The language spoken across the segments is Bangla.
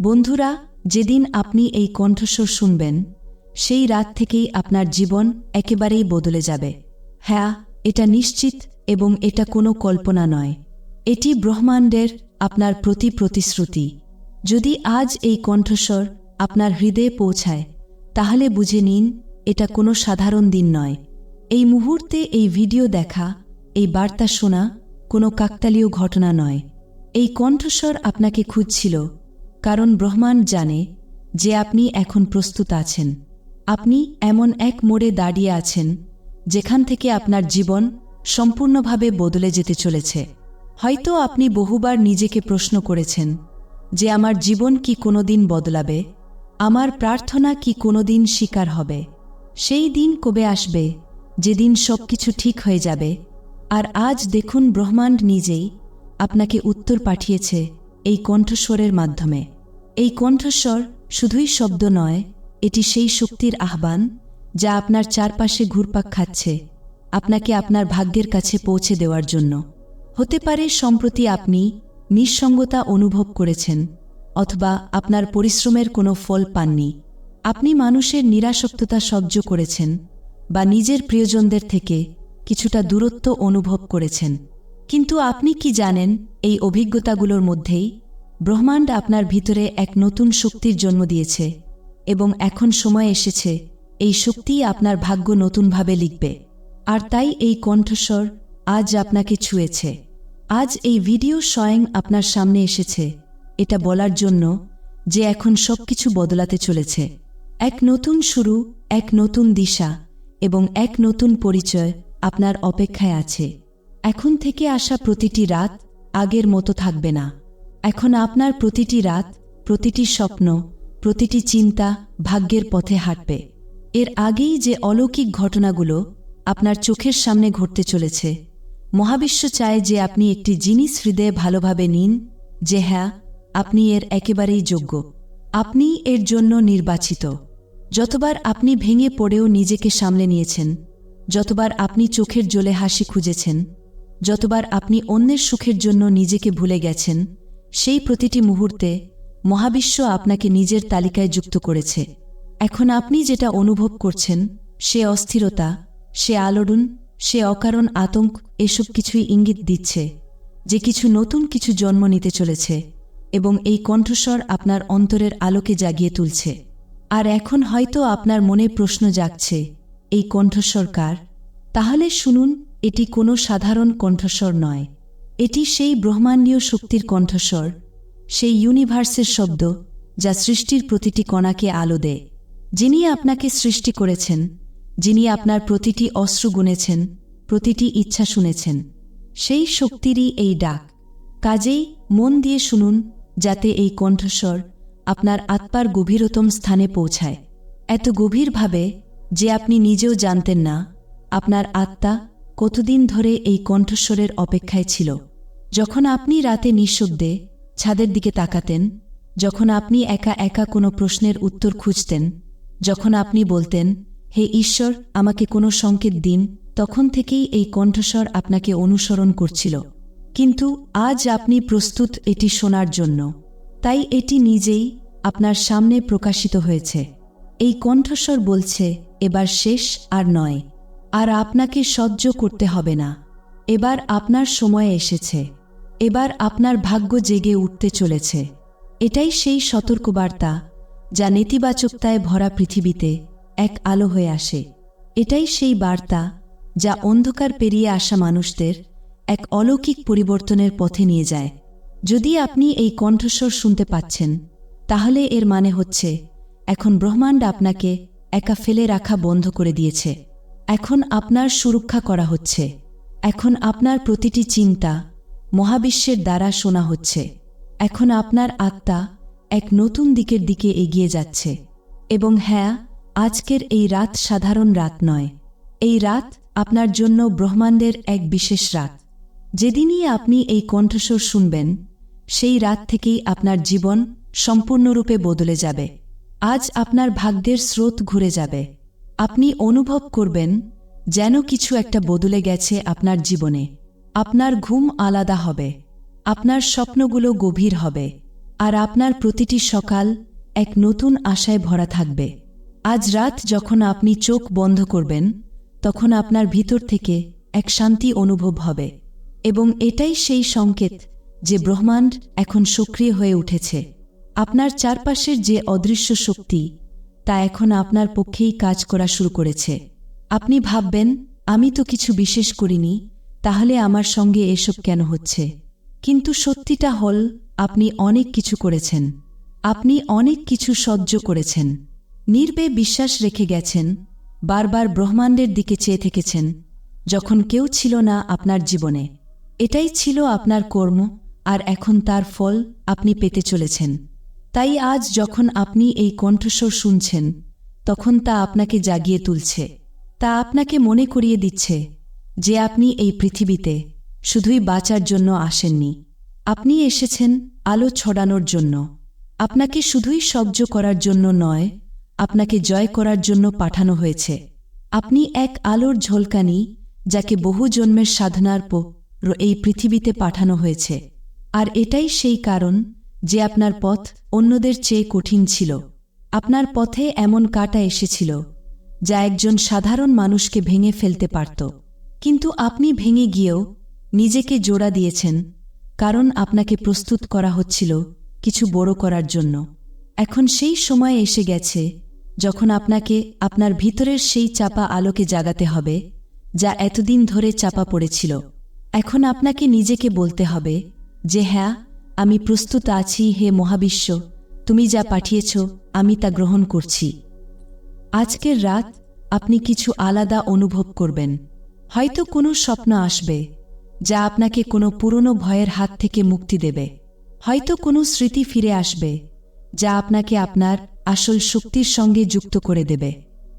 বন্ধুরা, যেদিন আপনি এই কণ্ঠস্বর শুনবেন, সেই রাত থেকেই আপনার জীবন একেবারেই বদলে যাবে। হ্যাঁ এটা নিশ্চিত এবং এটা কোনো কল্পনা নয়। এটি ব্রহ্মাণ্ডের আপনার প্রতি প্রতিশ্রুতি। যদি আজ এই কণ্ঠস্বর আপনার হৃদয়ে পৌঁছায়, তাহলে বুঝে নিন, এটা কোনো সাধারণ দিন নয়। এই মুহূর্তে এই ভিডিও দেখা, এই বার্তা শোনা কোনো কাকতালীয় ঘটনা নয়। এই কণ্ঠস্বর আপনাকে খুঁজছিল কারণ ব্রহ্মাণ্ড জানে যে আপনি এখন প্রস্তুত আছেন। আপনি এমন এক মোড়ে দাঁড়িয়ে আছেন, যেখান থেকে আপনার জীবন সম্পূর্ণভাবে বদলে যেতে চলেছে। হয়তো আপনি বহুবার নিজেকে প্রশ্ন করেছেন যে আমার জীবন কি কোনোদিন বদলাবে, আমার প্রার্থনা কি কোনোদিন স্বীকার হবে। সেই দিন কবে আসবে, যেদিন সব কিছু ঠিক হয়ে যাবে। আর আজ দেখুন ব্রহ্মাণ্ড নিজেই আপনাকে উত্তর পাঠিয়েছে এই কণ্ঠস্বরের মাধ্যমে। এই কণ্ঠস্বর শুধুই শব্দ নয়, এটি সেই শক্তির আহ্বান যা আপনার চারপাশে ঘুরপাক খাচ্ছে, আপনাকে আপনার ভাগ্যের কাছে পৌঁছে দেওয়ার জন্য। হতে পারে সম্প্রতি আপনি নিঃসঙ্গতা অনুভব করেছেন, অথবা আপনার পরিশ্রমের কোনো ফল পাননি। আপনি মানুষের নিরাসক্ততা সহ্য করেছেন বা নিজের প্রিয়জনদের থেকে কিছুটা দূরত্ব অনুভব করেছেন। কিন্তু আপনি কি জানেন এই অভিজ্ঞতাগুলোর মধ্যেই ব্রহ্মাণ্ড আপনার ভিতরে এক নতুন শক্তির জন্ম দিয়েছে এবং এখন সময় এসেছে, এই শক্তিই আপনার ভাগ্য নতুনভাবে লিখবে। আর তাই এই কণ্ঠস্বর আজ আপনাকে ছুঁয়েছে। আজ এই ভিডিও স্বয়ং আপনার সামনে এসেছে। এটা বলার জন্য যে এখন সবকিছু বদলাতে চলেছে। এক নতুন শুরু, এক নতুন দিশা এবং এক নতুন পরিচয় আপনার অপেক্ষায় আছে। এখন থেকে আসা প্রতিটি রাত আগের মতো থাকবে না। এখন আপনার প্রতিটি রাত, প্রতিটি স্বপ্ন, প্রতিটি চিন্তা ভাগ্যের পথে হাঁটবে। এর আগেই যে অলৌকিক ঘটনাগুলো আপনার চোখের সামনে ঘটতে চলেছে, মহাবিশ্ব চায় যে আপনি একটি জিনিস হৃদয়ে ভালোভাবে নিন, যে হ্যাঁ আপনি এর একেবারেই যোগ্য। আপনি এর জন্য নির্বাচিত। যতবার আপনি ভেঙে পড়েও নিজেকে সামলে নিয়েছেন, যতবার আপনি চোখের জলে হাসি খুঁজেছেন, যতবার আপনি অন্যের সুখের জন্য নিজেকে ভুলে গেছেন সেই প্রতিটি মুহূর্তে মহাবিশ্ব আপনাকে নিজের তালিকায় যুক্ত করেছে। এখন আপনি যেটা অনুভব করছেন, সে অস্থিরতা, সে আলোড়ন, সে অকারণ আতঙ্ক, এসব কিছুই ইঙ্গিত দিচ্ছে যে কিছু নতুন কিছু জন্ম নিতে চলেছে এবং এই কণ্ঠস্বর আপনার অন্তরের আলোকে জাগিয়ে তুলছে। আর এখন হয়তো আপনার মনে প্রশ্ন জাগছে, এই কণ্ঠস্বর কার? তাহলে শুনুন, এটি কোনো সাধারণ কণ্ঠস্বর নয়। এটি সেই ব্রহ্মাণ্ডীয় শক্তির কণ্ঠস্বর, সেই ইউনিভার্সের শব্দ যা সৃষ্টির প্রতিটি কণাকে আলো দেয়। যিনি আপনাকে সৃষ্টি করেছেন, যিনি আপনার প্রতিটি অস্ত্র গুনেছেন, প্রতিটি ইচ্ছা শুনেছেন, সেই শক্তিরই এই ডাক। কাজেই মন দিয়ে শুনুন, যাতে এই কণ্ঠস্বর আপনার আত্মার গভীরতম স্থানে পৌঁছায়। এত গভীরভাবে যে আপনি নিজেও জানতেন না, আপনার আত্মা কতদিন ধরে এই কণ্ঠস্বরের অপেক্ষায় ছিল? যখন আপনি রাতে নিঃশব্দে ছাদের দিকে তাকাতেন, যখন আপনি একা একা কোনো প্রশ্নের উত্তর খুঁজতেন, যখন আপনি বলতেন, হে ঈশ্বর, আমাকে কোনো সংকেত দিন, তখন থেকেই এই কণ্ঠস্বর আপনাকে অনুসরণ করছিল। কিন্তু আজ আপনি প্রস্তুত এটি শোনার জন্য। তাই এটি নিজেই আপনার সামনে প্রকাশিত হয়েছে। এই কণ্ঠস্বর বলছে, এবার শেষ আর নয়। আর আপনাকে সহ্য করতে হবে না। এবার আপনার সময় এসেছে। এবার আপনার ভাগ্য জেগে উঠতে চলেছে। এটাই সেই সতর্কবার্তা যা নেতিবাচকতায় ভরা পৃথিবীতে এক আলো হয়ে আসে। এটাই সেই বার্তা যা অন্ধকার পেরিয়ে আসা মানুষদের এক অলৌকিক পরিবর্তনের পথে নিয়ে যায়। যদি আপনি এই কণ্ঠস্বর শুনতে পাচ্ছেন, তাহলে এর মানে হচ্ছে এখন ব্রহ্মাণ্ড আপনাকে একা ফেলে রাখা বন্ধ করে দিয়েছে। এখন আপনার সুরক্ষা করা হচ্ছে। এখন আপনার প্রতিটি চিন্তা মহাবিশ্বের দ্বারা শোনা হচ্ছে। এখন আপনার আত্মা এক নতুন দিকের দিকে এগিয়ে যাচ্ছে। এবং হ্যাঁ আজকের এই রাত সাধারণ রাত নয়। এই রাত আপনার জন্য ব্রহ্মাণ্ডের এক বিশেষ রাত। যেদিনই আপনি এই কণ্ঠস্বর শুনবেন, সেই রাত থেকেই আপনার জীবন সম্পূর্ণরূপে বদলে যাবে। আজ আপনার ভাগ্যের স্রোত ঘুরে যাবে। আপনি অনুভব করবেন যেন কিছু একটা বদলে গেছে আপনার জীবনে। আপনার ঘুম আলাদা হবে। আপনার স্বপ্নগুলো গভীর হবে। আর আপনার প্রতিটি সকাল এক নতুন আশায় ভরা থাকবে। আজ রাত যখন আপনি চোখ বন্ধ করবেন, তখন আপনার ভিতর থেকে এক শান্তি অনুভব হবে। এবং এটাই সেই সংকেত যে ব্রহ্মাণ্ড এখন সক্রিয় হয়ে উঠেছে। আপনার চারপাশের যে অদৃশ্য শক্তি তা এখন আপনার পক্ষেই কাজ করা শুরু করেছে। আপনি ভাববেন, আমি তো কিছু বিশেষ করিনি, তাহলে আমার সঙ্গে এসব কেন হচ্ছে? কিন্তু সত্যিটা হল, আপনি অনেক কিছু করেছেন। আপনি অনেক কিছু সহ্য করেছেন। নির্বে বিশ্বাস রেখে গেছেন, বারবার ব্রহ্মাণ্ডের দিকে চেয়ে থেকেছেন, যখন কেউ ছিল না আপনার জীবনে। এটাই ছিল আপনার কর্ম, আর এখন তার ফল আপনি পেতে চলেছেন। তাই আজ যখন আপনি এই কণ্ঠস্বর শুনছেন, তখন তা আপনাকে জাগিয়ে তুলছে। তা আপনাকে মনে করিয়ে দিচ্ছে যে আপনি এই পৃথিবীতে শুধুই বাঁচার জন্য আসেননি। আপনি এসেছেন আলো ছড়ানোর জন্য। আপনাকে শুধুই সহ্য করার জন্য নয়, আপনাকে জয় করার জন্য পাঠানো হয়েছে। আপনি এক আলোর ঝলকানি যাকে বহু জন্মের সাধনার পর এই পৃথিবীতে পাঠানো হয়েছে। আর এটাই সেই কারণ যে আপনার পথ অন্যদের চেয়ে কঠিন ছিল। আপনার পথে এমন কাটা এসেছিল, যা একজন সাধারণ মানুষকে ভেঙে ফেলতে পারত। কিন্তু আপনি ভেঙে গিয়েও নিজেকে জোড়া দিয়েছেন, কারণ আপনাকে প্রস্তুত করা হচ্ছিল কিছু বড় করার জন্য। এখন সেই সময় এসে গেছে, যখন আপনাকে আপনার ভিতরের সেই চাপা আলোকে জাগাতে হবে, যা এতদিন ধরে চাপা পড়েছিল। এখন আপনাকে নিজেকে বলতে হবে যে হ্যাঁ আমি প্রস্তুত আছি, হে মহাবিশ্ব। তুমি যা পাঠিয়েছ, আমি তা গ্রহণ করছি। আজকের রাত আপনি কিছু আলাদা অনুভব করবেন। হয়তো কোনো স্বপ্ন আসবে, যা আপনাকে কোনো পুরনো ভয়ের হাত থেকে মুক্তি দেবে। হয়তো কোনো স্মৃতি ফিরে আসবে, যা আপনাকে আপনার আসল শক্তির সঙ্গে যুক্ত করে দেবে।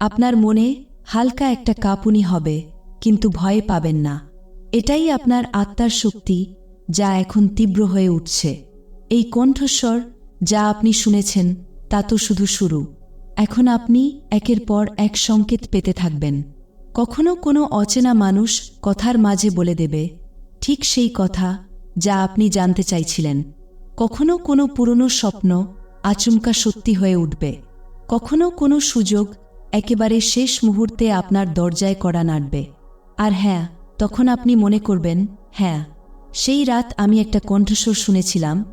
আপনার মনে হালকা একটা কাঁপুনি হবে, কিন্তু ভয় পাবেন না। এটাই আপনার আত্মার শক্তি যা এখন তীব্র হয়ে উঠছে। এই কণ্ঠস্বর যা আপনি শুনেছেন, তা তো শুধু শুরু। এখন আপনি একের পর এক সংকেত পেতে থাকবেন। কখনো কোনো অচেনা মানুষ কথার মাঝে বলে দেবে, ঠিক সেই কথা যা আপনি জানতে চাইছিলেন। কখনো কোনো পুরনো স্বপ্ন আচমকা সত্যি হয়ে উঠবে। কখনো কোনো সুযোগ একেবারে শেষ মুহূর্তে আপনার দরজায় করা নাড়বে। আর হ্যাঁ তখন আপনি মনে করবেন হ্যাঁ সেই রাত আমি একটা কণ্ঠস্বর শুনেছিলাম,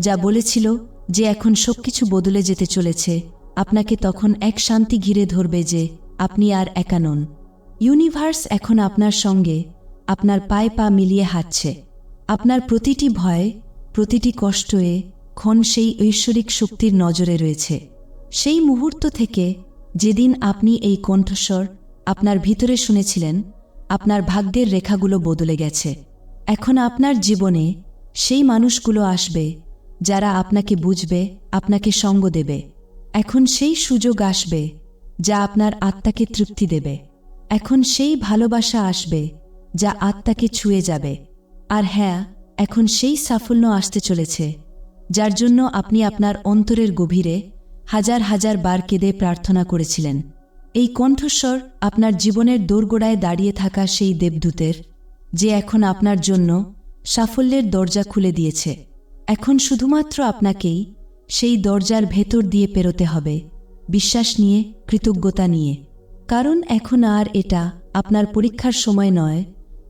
যা বলেছিল যে এখন সবকিছু বদলে যেতে চলেছে। আপনাকে তখন এক শান্তি ঘিরে ধরবে যে আপনি আর একা নন। ইউনিভার্স এখন আপনার সঙ্গে, আপনার পায়ে পা মিলিয়ে হাঁটছে। আপনার প্রতিটি ভয়, প্রতিটি কষ্টয়ে ক্ষণ সেই ঐশ্বরিক শক্তির নজরে রয়েছে। সেই মুহূর্ত থেকে যেদিন আপনি এই কণ্ঠস্বর আপনার ভিতরে শুনেছিলেন, আপনার ভাগ্যের রেখাগুলো বদলে গেছে। এখন আপনার জীবনে সেই মানুষগুলো আসবে, যারা আপনাকে বুঝবে, আপনাকে সঙ্গ দেবে। এখন সেই সুযোগ আসবে, যা আপনার আত্মাকে তৃপ্তি দেবে। এখন সেই ভালোবাসা আসবে, যা আত্মাকে ছুঁয়ে যাবে। আর হ্যাঁ এখন সেই সাফল্য আসতে চলেছে, যার জন্য আপনি আপনার অন্তরের গভীরে হাজার হাজার বার কেঁদে প্রার্থনা করেছিলেন। এই কণ্ঠস্বর আপনার জীবনের দোরগোড়ায় দাঁড়িয়ে থাকা সেই দেবদূতের যে এখন আপনার জন্য সাফল্যের দরজা খুলে দিয়েছে। এখন শুধুমাত্র আপনাকেই সেই দরজার ভেতর দিয়ে পেরোতে হবে। বিশ্বাস নিয়ে, কৃতজ্ঞতা নিয়ে। কারণ এখন আর এটা আপনার পরীক্ষার সময় নয়,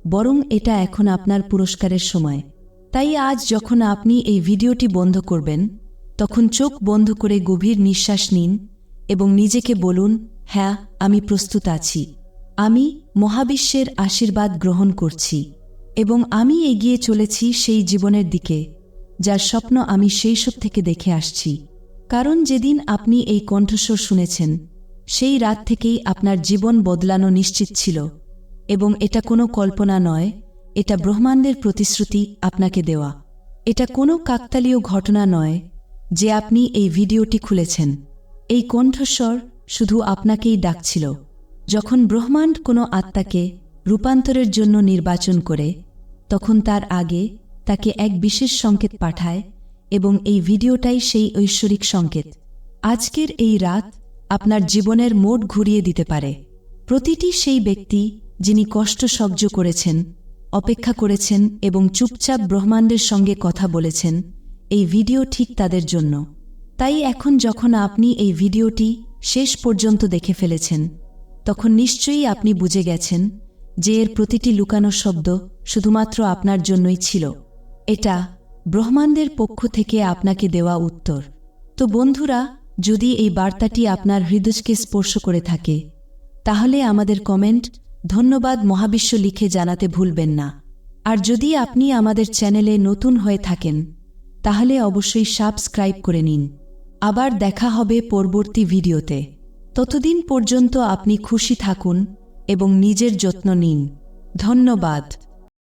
বরং এটা এখন আপনার পুরস্কারের সময়। তাই আজ যখন আপনি এই ভিডিওটি বন্ধ করবেন, তখন চোখ বন্ধ করে গভীর নিঃশ্বাস নিন এবং নিজেকে বলুন হ্যাঁ আমি প্রস্তুত আছি। আমি মহাবিশ্বের আশীর্বাদ গ্রহণ করছি এবং আমি এগিয়ে চলেছি সেই জীবনের দিকে, যার স্বপ্ন আমি সেই সব থেকে দেখে আসছি। কারণ যেদিন আপনি এই কণ্ঠস্বর শুনেছেন, সেই রাত থেকেই আপনার জীবন বদলানো নিশ্চিত ছিল এবং এটা কোনো কল্পনা নয়, এটা ব্রহ্মাণ্ডের প্রতিশ্রুতি আপনাকে দেওয়া। এটা কোনো কাকতালীয় ঘটনা নয় যে আপনি এই ভিডিওটি খুলেছেন। এই কণ্ঠস্বর শুধু আপনাকেই ডাকছিল। যখন ব্রহ্মাণ্ড কোনো আত্মাকে রূপান্তরের জন্য নির্বাচন করে, তখন তার আগে তাকে এক বিশেষ সংকেত পাঠায় এবং এই ভিডিওটাই সেই ঐশ্বরিক সংকেত। আজকের এই রাত আপনার জীবনের মোট ঘুরিয়ে দিতে পারে। প্রতিটি সেই ব্যক্তি যিনি কষ্ট সহ্য করেছেন, অপেক্ষা করেছেন এবং চুপচাপ ব্রহ্মাণ্ডের সঙ্গে কথা বলেছেন, এই ভিডিও ঠিক তাদের জন্য। তাই এখন যখন আপনি এই ভিডিওটি শেষ পর্যন্ত দেখে ফেলেছেন তখন নিশ্চয়ই আপনি বুঝে গেছেন যে এর প্রতিটি লুকানো শব্দ শুধুমাত্র আপনার জন্যই ছিল। এটা ব্রহ্মাণ্ডের পক্ষ থেকে আপনাকে দেওয়া উত্তর। তো বন্ধুরা, যদি এই বার্তাটি আপনার হৃদয়কে স্পর্শ করে থাকে, তাহলে আমাদের কমেন্ট ধন্যবাদ মহাবিশ্ব লিখে জানাতে ভুলবেন না। আর যদি আপনি আমাদের চ্যানেলে নতুন হয়ে থাকেন, তাহলে অবশ্যই সাবস্ক্রাইব করে নিন। আবার দেখা হবে পরবর্তী ভিডিওতে। ততদিন পর্যন্ত আপনি খুশি থাকুন এবং নিজের যত্ন নিন। ধন্যবাদ।